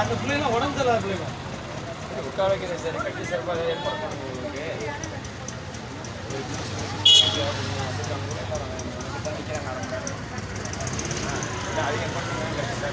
அந்த பிள்ளைங்க உடம்பு சரியில்லாத பிள்ளைங்க உட்கார வைக்கிறது சரி கட்டி சிறப்பாக ஏற்பாடு பண்ணுங்க உங்களுக்கு. அது ஏற்பாடு பண்ணுங்க கட்டி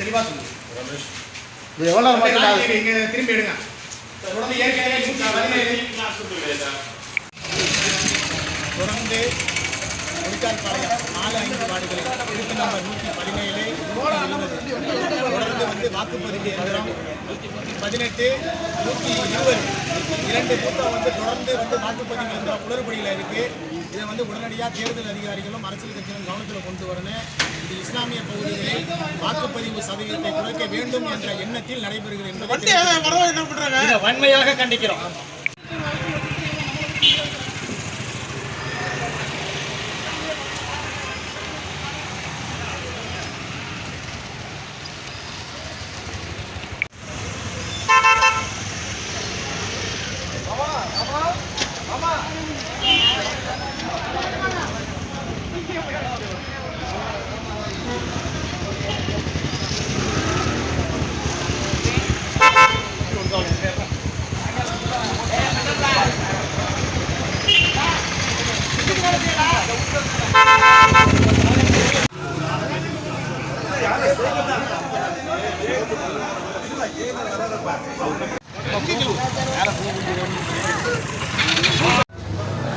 தெளிவாக சொல்லுங்க இது எவ்வளோ நேரம் இங்க திரும்பி எடுங்க. தொடர்ந்து ஏற்கனவே தொடர்ந்து முடிக்கால்பாளையம் நாலு ஐந்து வார்டுகளில் நம்பர் நூற்றி பதினேழு தொடர்ந்து வந்து வாக்குப்பதிவு இயந்திரம் பதினெட்டு நூற்றி இருபது. இரண்டு கூட்டம் வந்து தொடர்ந்து வந்து வாக்குப்பதிவு இயந்திரம் குளறுபடியில் இருக்கு. இதை வந்து உடனடியாக தேர்தல் அதிகாரிகளும் அரசியல் கட்சிகளும் கவனத்தில் கொண்டு வரணும். இது இஸ்லாமிய பகுதிகளில் வாக்குப்பதிவு சதவீதத்தை குறைக்க வேண்டும் என்ற எண்ணத்தில் நடைபெறுகிறது என்பதை வன்மையாக கண்டிக்கிறோம்.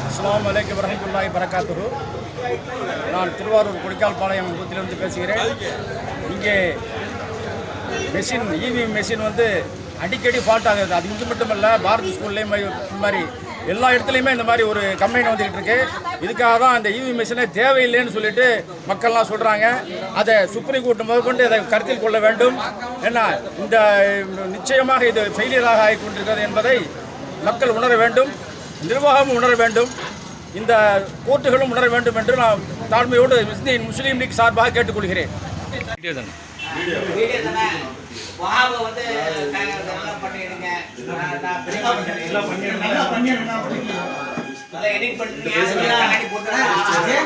அஸ்லாம் வலைக்கம் வரமத்துல்லாய் வரகாத்துரு நான் திருவாரூர் கொடிக்கால்பாளையம் பூத்திலிருந்து பேசுகிறேன். இங்கே மெஷின் இவிஎம் மெஷின் வந்து அடிக்கடி ஃபால்ட் ஆகுது. அது இங்கே மட்டுமல்ல பாரதி ஸ்கூல்லேயும் மாதிரி எல்லா இடத்துலையுமே இந்த மாதிரி ஒரு கம்ப்ளைண்ட் வந்துகிட்டு இருக்கு. இதுக்காக தான் அந்த இவி மிஷினே தேவையில்லைன்னு சொல்லிட்டு மக்கள்லாம் சொல்கிறாங்க அதை சுப்ரீம் கோர்ட் முதற்கொண்டு இதை கருத்தில் கொள்ள வேண்டும். ஏன்னா இந்த நிச்சயமாக இது ஃபெயிலியராக ஆகி கொண்டிருக்கிறது என்பதை மக்கள் உணர வேண்டும். நிர்வாகம் உணர வேண்டும். இந்த கோர்ட்டுகளும் உணர வேண்டும் என்று நான் தாழ்மையோடு முஸ்லீம் லீக் சார்பாக கேட்டுக்கொள்கிறேன்.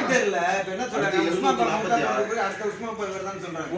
தெரியல என்ன சொல்றாங்க? உஸ்மான் அடுத்த உஸ்மான் தான் சொல்றாங்க